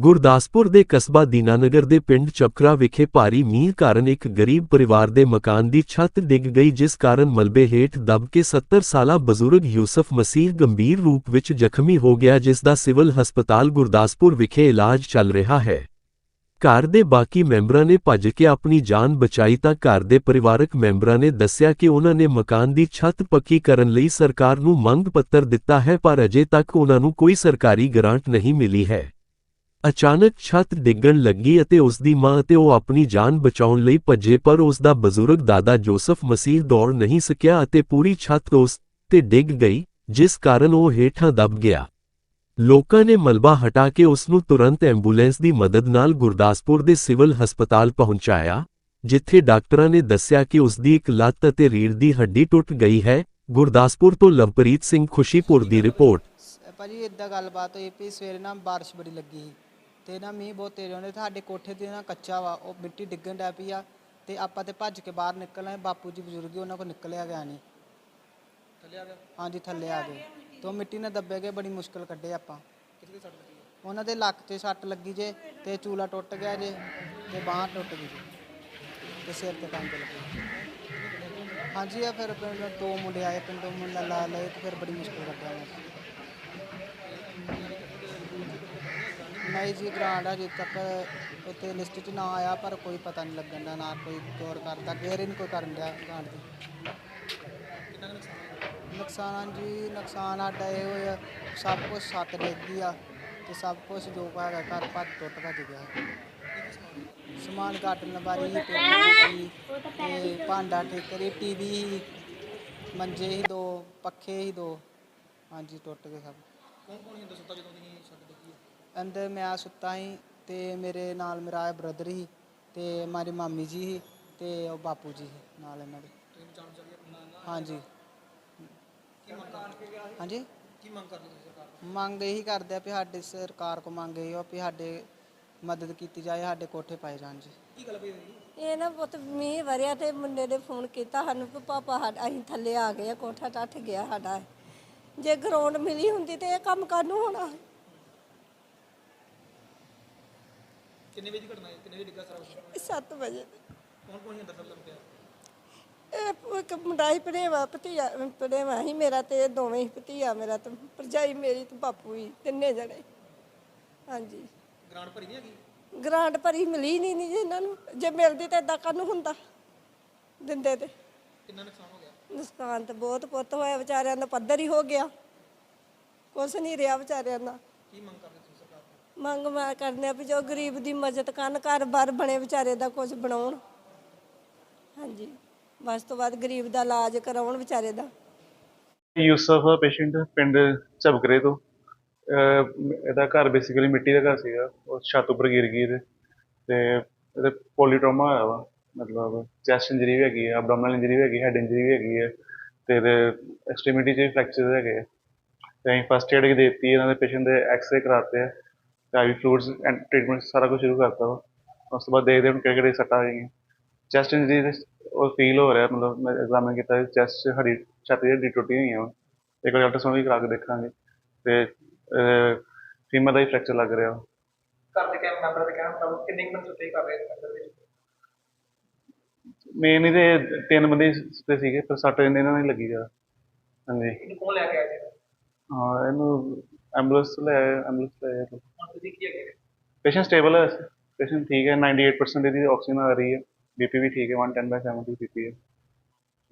ਗੁਰਦਾਸਪੁਰ ਦੇ ਕਸਬਾ ਦੀਨਾਨਗਰ ਦੇ ਪਿੰਡ ਚਪਕਰਾ ਵਿਖੇ ਭਾਰੀ ਮੀਂਹ ਕਾਰਨ ਇੱਕ ਗਰੀਬ ਪਰਿਵਾਰ ਦੇ ਮਕਾਨ ਦੀ ਛੱਤ ਡਿੱਗ ਗਈ, ਜਿਸ ਕਾਰਨ ਮਲਬੇ ਹੇਠ ਦਬ ਕੇ 70 ਸਾਲਾ ਬਜ਼ੁਰਗ ਯੂਸਫ ਮਸੀਹ ਗੰਭੀਰ ਰੂਪ ਵਿੱਚ ਜ਼ਖਮੀ ਹੋ ਗਿਆ, ਜਿਸ ਦਾ ਸਿਵਲ ਹਸਪਤਾਲ ਗੁਰਦਾਸਪੁਰ ਵਿਖੇ ਇਲਾਜ ਚੱਲ ਰਿਹਾ ਹੈ। ਘਰ ਦੇ ਬਾਕੀ ਮੈਂਬਰਾਂ ਨੇ ਭੱਜ ਕੇ ਆਪਣੀ ਜਾਨ ਬਚਾਈ ਤਾਂ ਘਰ ਦੇ ਪਰਿਵਾਰਕ ਮੈਂਬਰਾਂ ਨੇ ਦੱਸਿਆ ਕਿ ਉਹਨਾਂ ਨੇ ਮਕਾਨ ਦੀ ਛੱਤ ਪੱਕੀ ਕਰਨ ਲਈ ਸਰਕਾਰ ਨੂੰ ਮੰਗ ਪੱਤਰ ਦਿੱਤਾ ਹੈ, ਪਰ ਅਜੇ ਤੱਕ ਉਹਨਾਂ ਨੂੰ ਕੋਈ ਸਰਕਾਰੀ ਗ੍ਰਾਂਟ ਨਹੀਂ ਮਿਲੀ ਹੈ। ਅਚਾਨਕ ਛੱਤ ਡਿੱਗਣ ਲੱਗੀ ਅਤੇ ਉਸ ਦੀ ਮਾਂ ਅਤੇ ਉਹ ਆਪਣੀ ਜਾਨ ਬਚਾਉਣ ਲਈ ਭੱਜੇ, ਪਰ ਉਸ ਦਾ ਬਜ਼ੁਰਗ ਦਾਦਾ ਜੋਸਫ ਮਸੀਹ ਦੌੜ ਨਹੀਂ ਸਕਿਆ ਅਤੇ ਪੂਰੀ ਛੱਤ ਉਸ ਤੇ ਡਿੱਗ ਗਈ, ਜਿਸ ਕਾਰਨ ਉਹ ਹੇਠਾਂ ਦਬ ਗਿਆ। ਲੋਕਾਂ ਨੇ ਮਲਬਾ ਹਟਾ ਕੇ ਉਸ ਨੂੰ ਤੁਰੰਤ ਐਂਬੂਲੈਂਸ ਦੀ ਮਦਦ ਨਾਲ ਗੁਰਦਾਸਪੁਰ ਦੇ ਸਿਵਲ ਹਸਪਤਾਲ ਪਹੁੰਚਾਇਆ, ਜਿੱਥੇ ਡਾਕਟਰਾਂ ਨੇ ਦੱਸਿਆ ਕਿ ਉਸ ਦੀ ਇੱਕ ਲੱਤ ਅਤੇ ਰੀੜ ਦੀ ਹੱਡੀ ਟੁੱਟ ਗਈ ਹੈ। ਗੁਰਦਾਸਪੁਰ ਤੋਂ ਲਵਪ੍ਰੀਤ ਸਿੰਘ ਖੁਸ਼ੀਪੁਰ ਦੀ ਰਿਪੋਰਟ। ਭਾਜੀ ਇਦਾਂ ਗੱਲਬਾਤ ਹੋਈ ਵੀ ਸਵੇਰੇ ਨਾ ਬਾਰਿਸ਼ ਬੜੀ ਲੱਗੀ ਸੀ। ਤੇ ਨਾ ਮੀਂਹ ਬਹੁਤ ਤੇਜ਼ ਆਉਂਦੇ ਸਾਡੇ ਕੋਠੇ ਤੇ ਨਾ ਕੱਚਾ ਵਾ ਉਹ ਮਿੱਟੀ ਡਿੱਗਣ ਡੈ ਪਈ ਆ ਤੇ ਆਪਾਂ ਤੇ ਭੱਜ ਕੇ ਬਾਹਰ ਨਿਕਲਣਾ ਬਾਪੂ ਜੀ ਬਜ਼ੁਰਗ ਉਹਨਾਂ ਕੋਲ ਨਿਕਲਿਆ ਗਿਆ ਨਹੀਂ ਥੱਲੇ ਆ ਗਿਆ? ਹਾਂਜੀ ਥੱਲੇ ਆ ਗਏ ਤੇ ਮਿੱਟੀ ਨਾਲ ਦੱਬੇ ਗਏ ਬੜੀ ਮੁਸ਼ਕਲ ਕੱਢੇ ਆਪਾਂ। ਕਿੱਥੇ ਸੱਟ ਲੱਗੀ ਉਹਨਾਂ ਦੇ ਲੱਕ ਤੇ ਸੱਟ ਲੱਗੀ ਜੇ ਤੇ ਚੂਲਾ ਟੁੱਟ ਗਿਆ ਜੇ ਤੇ ਬਾਂਹ ਟੁੱਟ ਗਈ ਜੀ ਤੇ ਸਿਰ ਤੇ ਟੰਗ ਲੱਗੀ। ਹਾਂਜੀ ਆ ਫਿਰ ਪਿੰਡ ਦੋ ਮੁੰਡੇ ਆਏ ਪਿੰਡੋਂ ਮੁੰਡਾ ਲਾ ਲਏ ਤੇ ਫਿਰ ਬੜੀ ਮੁਸ਼ਕਲ ਕੱਢਿਆ ਮੈਂ ਨਹੀਂ ਜੀ ਗ੍ਰਾਂਟ ਅਜੇ ਤੱਕ ਉੱਤੇ ਲਿਸਟ 'ਚ ਨਾ ਆਇਆ ਪਰ ਕੋਈ ਪਤਾ ਨਹੀਂ ਲੱਗਣ ਦਾ ਨਾ ਕੋਈ ਗੌਰ ਕਰਦਾ ਕੇਅਰ ਹੀ ਨਹੀਂ ਕੋਈ ਕਰਨ ਡਿਆ ਗ੍ਰਾਂਟ ਦੀ ਨੁਕਸਾਨ ਜੀ ਨੁਕਸਾਨ ਸਾਡਾ ਇਹ ਹੋਇਆ ਸਭ ਕੁਝ ਸੱਤ ਡਿੱਗੀ ਆ ਤੇ ਸਭ ਕੁਝ ਜੋ ਹੈਗਾ ਘਰ ਭੱਜ ਟੁੱਟ ਭੱਜ ਗਿਆ। ਸਮਾਨ ਕਾਟਣ ਵਾਲੀ ਪੇਟੀ ਤੇ ਭਾਂਡਾ ਠੇਕਰੀ ਟੀਵੀ ਮੰਜੇ ਹੀ ਦੋ ਪੱਖੇ ਹੀ ਦੋ ਹਾਂਜੀ ਟੁੱਟ ਗਏ ਸਭ। ਕੌਣ ਕੌਣ ਹੁੰਦਾ ਸੁੱਤਾ ਜਦੋਂ ਤੁਸੀਂ ਛੱਡ ਦਿੱਤੀ ਅੰਦਰ ਮੈਂ ਸੁੱਤਾ ਸੀ ਤੇ ਮੇਰੇ ਨਾਲ ਮੇਰਾ ਬ੍ਰਦਰ ਸੀ ਤੇ ਮਾਰੀ ਮਾਮੀ ਜੀ ਸੀ ਤੇ ਉਹ ਬਾਪੂ ਜੀ ਸੀ ਨਾਲ ਇਹਨਾਂ ਦੇ। ਹਾਂਜੀ। ਕੀ ਮੰਗ ਕਰਦੇ ਹਾਂਜੀ। ਕੀ ਮੰਗ ਕਰਦੇ ਤੁਸੀਂ ਸਰਕਾਰ? ਮੰਗ ਇਹੀ ਕਰਦੇ ਆ ਵੀ ਸਾਡੇ ਸਰਕਾਰ ਕੋ ਮੰਗ ਇਹੀ ਆ ਵੀ ਸਾਡੇ ਮਦਦ ਕੀਤੀ ਜਾਏ ਸਾਡੇ ਕੋਠੇ ਪਾਏ ਜਾਣ ਜੀ। ਕੀ ਗੱਲ ਪਈ ਹੋਈ? ਇਹ ਨਾ ਪੁੱਤ ਮੀਂਹ ਵਰਿਆ ਤੇ ਮੁੰਡੇ ਨੇ ਫੋਨ ਕੀਤਾ ਸਾਨੂੰ ਕਿ ਪਾਪਾ ਸਾਡਾ ਅਸੀਂ ਥੱਲੇ ਆ ਗਏ ਆ ਕੋਠਾ ਟੱਟ ਗਿਆ ਸਾਡਾ। ਜੇ ਗਰਾਊਂਡ ਮਿਲੀ ਹੁੰਦੀ ਤੇ ਇਹ ਕੰਮ ਕਾਹਨੂੰ ਹੋਣਾ? ਕਿੰਨੇ ਵਜੇ ਦੀ ਘਟਨਾ ਹੈ? ਕਿੰਨੇ ਵਜੇ ਡਿੱਗਾ ਸਾਰਾ ਕੁਛ? 7 ਵਜੇ। ਕੌਣ ਕੌਣ ਸੀ ਅੰਦਰ ਸਭ ਲੱਗਿਆ ਇਹ ਇੱਕ ਮੁੰਡਾ ਹੀ ਭਣੇਵਾ ਭਤੀਆ ਭਣੇਵਾ ਹੀ ਮੇਰਾ ਤੇ ਇਹ ਦੋਵੇਂ ਹੀ ਭਤੀਆ ਮੇਰਾ ਤੇ ਭਰਜਾਈ ਮੇਰੀ ਤੇ ਬਾਪੂ ਹੀ ਤਿੰਨੇ ਜਣੇ। ਹਾਂਜੀ। ਗ੍ਰਾਂਟ ਭਰੀ ਨਹੀਂ ਹੈਗੀ? ਗ੍ਰਾਂਟ ਭਰੀ ਮਿਲੀ ਨਹੀਂ ਨਹੀਂ ਜੀ ਇਹਨਾਂ ਨੂੰ। ਜੇ ਮਿਲਦੀ ਤਾਂ ਇਦਾਂ ਕਾਹਨੂੰ ਹੁੰਦਾ ਦਿੰਦੇ ਤੇ। ਕਿੰਨਾ ਨੁਕਸਾਨ ਹੋ ਗਿਆ? ਨੁਕਸਾਨ ਤਾਂ ਬਹੁਤ ਪੁੱਤ ਹੋਇਆ ਵਿਚਾਰਿਆਂ ਦਾ ਪੱਧਰ ਹੀ ਹੋ ਗਿਆ। ਕੁਛ ਨਹੀਂ ਰਿਹਾ ਵਿਚਾਰਿਆਂ ਦਾ। ਕੀ ਮੰਗ ਕਰਦੇ ਤੁਸੀਂ? ਮੰਗ ਮੈਂ ਕਰਨੇ ਆ ਵੀ ਜੋ ਗਰੀਬ ਦੀ ਮਦਦ ਕਰਨ ਘਰ-ਬਾਰ ਬਣੇ ਵਿਚਾਰੇ ਦਾ ਕੁਝ ਬਣਾਉਣ। ਹਾਂਜੀ। ਬਸ ਤੋਂ ਬਾਅਦ ਗਰੀਬ ਦਾ ਇਲਾਜ ਕਰਾਉਣ ਵਿਚਾਰੇ ਦਾ। ਯੂਸਫ, ਪੇਸ਼ੈਂਟ ਪਿੰਡ ਝਬਕਰੇ ਤੋਂ। ਅਹ, ਇਹਦਾ ਘਰ ਬੇਸਿਕਲੀ ਮਿੱਟੀ ਦਾ ਘਰ ਸੀਗਾ, ਉਹ ਛੱਤ ਉੱਪਰ ਗਿਰ ਗਈ ਇਹਦੇ। ਤੇ ਇਹਦੇ ਪੋਲੀਟ੍ਰੋਮਾ ਹੋਇਆ ਵਾ, ਮਤਲਬ ਚੈਸਟ ਇੰਜਰੀ ਵੀ ਹੈਗੀ ਹੈ ਅਬਡੋਮਨਲ ਇੰਜਰੀ ਵੀ ਹੈਗੀ ਹੈਡ ਇੰਜਰੀ ਵੀ ਹੈਗੀ ਹੈ ਤੇ ਇਹਦੇ ਐਕਸਟ੍ਰੀਮਿਟੀ 'ਚ ਵੀ ਫ੍ਰੈਕਚਰ ਹੈਗੇ ਆ। ਤੇ ਅਸੀਂ ਫਸਟ ਏਡ ਦੇ ਦਿੱਤੀ, ਇਹਨਾਂ ਦੇ ਪੇਸ਼ੈਂਟ ਦੇ ਐਕਸਰੇ ਕਰਾਤੇ ਆ। ਆਈਵੀ ਫਲੂਇਡਸ ਐਂਡ ਟ੍ਰੀਟਮੈਂਟ ਸਾਰਾ ਕੁਝ ਸ਼ੁਰੂ ਕਰਤਾ ਵਾ। ਉਸ ਤੋਂ ਬਾਅਦ ਦੇਖਦੇ ਹਾਂ ਹੁਣ ਕਿਹੜੇ ਕਿਹੜੇ ਸੱਟਾਂ ਆਏਗੀਆਂ ਚੈਸਟ ਇੰਜਰੀ ਦੇ ਉਹ ਫੀਲ ਹੋ ਰਿਹਾ ਮਤਲਬ ਮੈਂ ਐਗਜ਼ਾਮਿਨ ਕੀਤਾ ਚੈਸਟ ਹੱਡੀ ਛਾਤੀ ਦੀ ਟੁੱਟੀ ਹੋਈ ਆ ਇੱਕ ਵਾਰ ਅਲਟਰਾਸਾਊਂਡ ਵੀ ਕਰਾ ਕੇ ਦੇਖਾਂਗੇ। ਤੇ ਫੀਮਰ ਦਾ ਹੀ ਫ੍ਰੈਕਚਰ ਲੱਗ ਰਿਹਾ। ਘਰ ਦੇ ਕੈਮ ਮੈਂਬਰ ਦੇ ਕਹਿਣ ਮੁਤਾਬਕ ਕਿੰਨੇ ਕੁ ਬੰਦੇ ਸਟੇ ਕਰ ਰਹੇ ਵਿੱਚ? ਮੇਨ ਇਹਦੇ ਤਿੰਨ ਬੰਦੇ ਤੇ ਸੀਗੇ ਪਰ ਸੱਟ ਇਹਨਾਂ ਹੀ ਲੱਗੀ ਜਾ ਹਾਂਜੀ। ਇਹਨੂੰ ਕੌਣ ਲੈ ਕੇ ਆਇਆ ਹਾਂ ਇਹਨੂੰ ਐਂਬੂਲੈਂਸ ਲੈ ਐਂਬੂਲੈਂਸ ਲੈ ਆਏ ਹੁਣ ਤੁਸੀਂ ਕੀ ਹੈਗੇ ਪੇਸ਼ੈਂਟ ਸਟੇਬਲ ਹੈ ਪੇਸ਼ੈਂਟ ਠੀਕ ਹੈ 98% ਇਹਦੀ ਆਕਸੀਜਨ ਆ ਰਹੀ ਹੈ। ਬੀਪੀ ਵੀ ਠੀਕ ਹੈ 110 ਬਾਈ 70 ਬੀਪੀ ਹੈ।